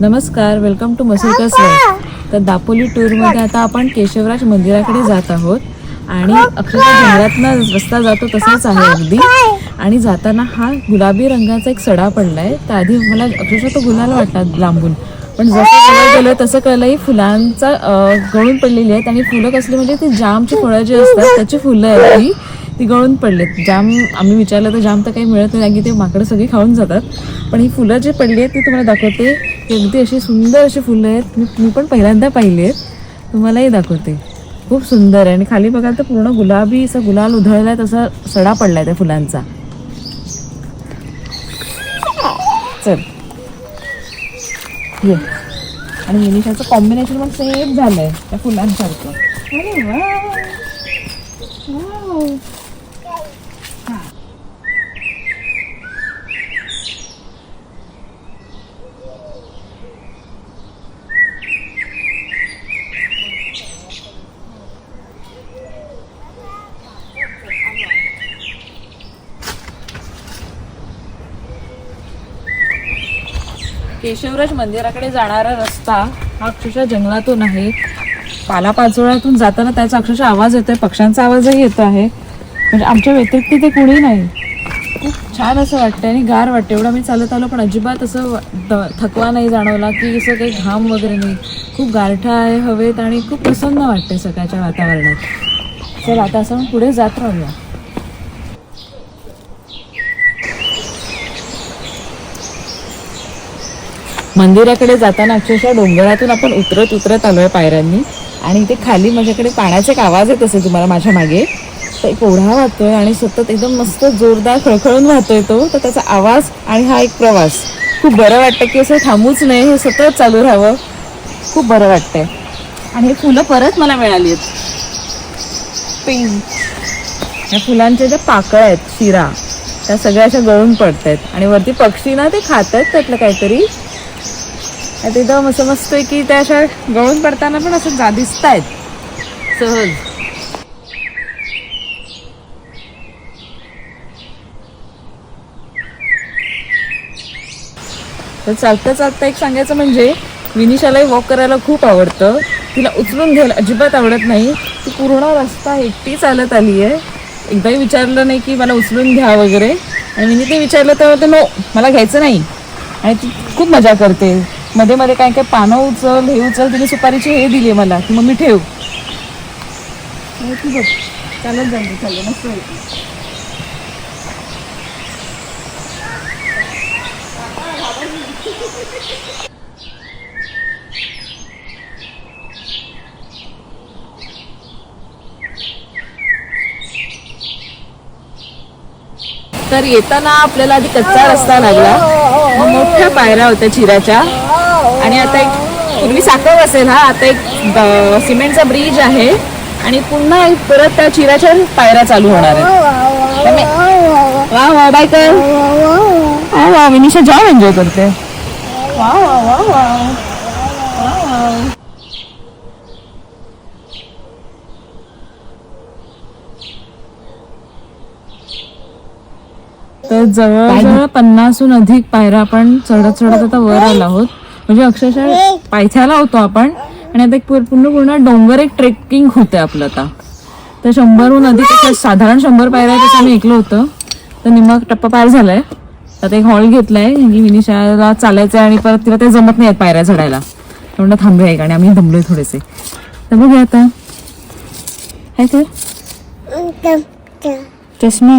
नमस्कार welcome to मसूरकास तर दापोली टूरमध्ये आता आपण केशवराज मंदिराकडे जात आहोत आणि अक्षरशः जंगलातनं रस्ता जातो तसाच आहे अगदी. आणि जाताना हा गुलाबी रंगाचा एक सडा पडलाय. तर आधी मला अक्षरशः तो गुलाल वाटला लांबून. पण जसं जवळ गेलं तसं कळलं ही फुलांचा गळून पडलेली आहेत. आणि फुलं कसली म्हणजे ती जामची फळं जी असतात त्याची फुलं आहेत ती. ती गळून पडलेत. जाम आम्ही विचारलं तर जाम तर काही मिळत नाही की ते माकडं सगळी खाऊन जातात. पण ही फुलं जी पडली आहेत ती तुम्हाला दाखवते. अगदी अशी सुंदर अशी फुलं आहेत. मी मी पण पहिल्यांदा पाहिली आहेत. तुम्हालाही दाखवते. खूप सुंदर आहे. आणि खाली बघाल तर पूर्ण गुलाबी असं गुलाल उधळला आहे तसा सडा पडला आहे त्या फुलांचा. चल. ये. आणि मिनिशाचं कॉम्बिनेशन पण सेम आहे त्या फुलांसारखं. अरे वा. केशवराज मंदिराकडे जाणारा रस्ता हा अक्षरशः जंगलातून आहे. पालापाचोळ्यातून जाताना त्याचा अक्षरशः आवाज येतोय पक्ष्यांचा आवाजही येतो आहे. म्हणजे आमच्या व्यतिरिक्त तिथे कुणी नाही. खूप छान असं वाटतं आणि गार वाटतं एवढं मी चालत आलो पण अजिबात असं द- थकवा नाही जाणवला की असं काही घाम वगैरे नाही. खूप गारठा आहे हवेत आणि खूप प्रसन्न वाटते सकाळच्या वातावरणात. चल आता असं पुढे जात राहूया. मंदिराकडे जाताना अक्षरशः डोंगरातून आपण उतरत उतरत आलो आहे पायऱ्यांनी. आणि इथे खाली माझ्याकडे पाण्याचा एक आवाज येत असेल तुम्हाला माझ्या मागे. तर एक ओढा वाहतोय आणि सतत एकदम मस्त जोरदार खळखळून वाहतोय तो. तर त्याचा आवाज आणि हा एक प्रवास. खूप बरं वाटतं की असं थांबूच नाही हे सतत चालू राहावं. खूप बरं वाटतंय. आणि हे फुलं परत मला मिळाली आहेत. पिंक. या फुलांच्या ज्या पाकळ्या आहेत शिरा त्या सगळ्या अशा गळून पडत आहेत आणि वरती पक्षी ना ते खात आहेत त्यातलं काहीतरी. असं मस्त आहे की त्या अशा गळून पडताना पण असं जा दिसत आहेत सहज. तर चालता चालता एक सांगायचं म्हणजे विनिशालाही वॉक करायला खूप आवडतं. तिला उचलून घ्यायला अजिबात आवडत नाही. ती पूर्ण रस्ता एकटी चालत आली आहे एकदाही विचारलं नाही की मला उचलून घ्या वगैरे. आणि मी ते विचारलं तेव्हा ते नो मला घ्यायचं नाही. आणि ती खूप मजा करते. मध्ये मध्ये काय काय पानं उचल हे उचल तिने सुपारीची हे दिली मला की मम्मी ठेव. आणि ती बघ चालत जाईल चाललं मस्त होती तर येताना आपल्याला आधी कच्चा रस्ता लागला. मग मोठ्या पायऱ्या होत्या चिराच्या. आणि आता एक पूर्वी साखर असेल हा आता एक सिमेंटचा ब्रिज आहे. आणि पुन्हा एक परत त्या चिराच्या पायऱ्या चालू होणार आहेत. वा वा बाय कर. वा वा विनिशा जाम एन्जॉय करते. वा वा वा वा वा तर जवळजवळ पन्नासहून अधिक पायऱ्या आपण चढत चढत आता वर आलो आहोत. म्हणजे अक्षरशः पायथ्याला होतो आपण. आणि आता एक पूर- पूर्ण पूर्ण डोंगर एक ट्रेकिंग होतंय आपलं आता. तर शंभरहून अधिक साधारण शंभर पायऱ्या असं आम्ही ऐकलं होतं. तर निम्मा टप्पा पार झालाय. आता एक हॉल घेतलाय. की विनिशाला चालायचंय आणि परत तिला ते जमत नाही आहेत पायऱ्या चढायला. म्हणून थांबूया एक आणि आम्ही थांबलोय थोडेसे. तर बघूया आता. काय कर चष्मा.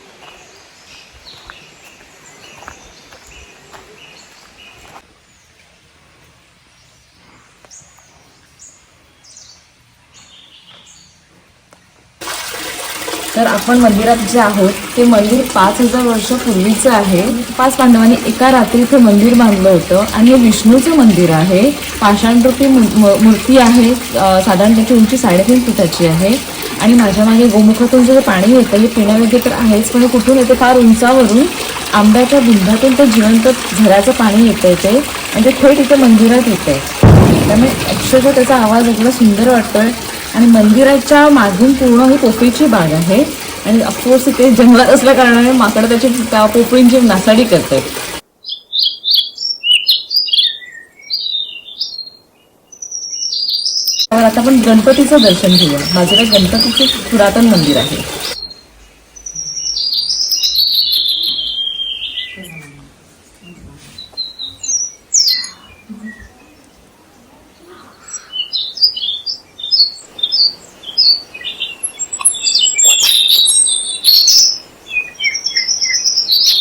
तर आपण मंदिरात जे आहोत ते मंदिर पाच हजार वर्षापूर्वीचं आहे. पाच पांडवांनी एका रात्री इथे मंदिर बांधलं होतं आणि हे विष्णूचं मंदिर आहे. पाषाणरूपी मू- म- मूर्ती आहे. साधारण त्याची उंची साडेतीन फुटाची आहे. आणि माझ्या मागे गोमुखातून जे पाणी येतं हे पिण्यायोग्य तर आहेच पण हे कुठून येतं? फार उंचावरून आंब्याच्या बुंधातून ते जिवंत झऱ्याचं पाणी येतंय ते आणि ते थेट इथे मंदिरात आहे त्यामुळे अक्षरशः त्याचा आवाज एवढा सुंदर वाटतोय. आणि मंदिराच्या मागून पूर्ण ही पोपळीची बाग आहे. आणि अफकोर्स इथे जंगलात असल्या कारणाने माकडं त्याची त्या पोपळींची नासाडी करतात तर आता आपण गणपतीचं दर्शन घेऊया. बाजूला गणपतीचे पुरातन मंदिर आहे. よし。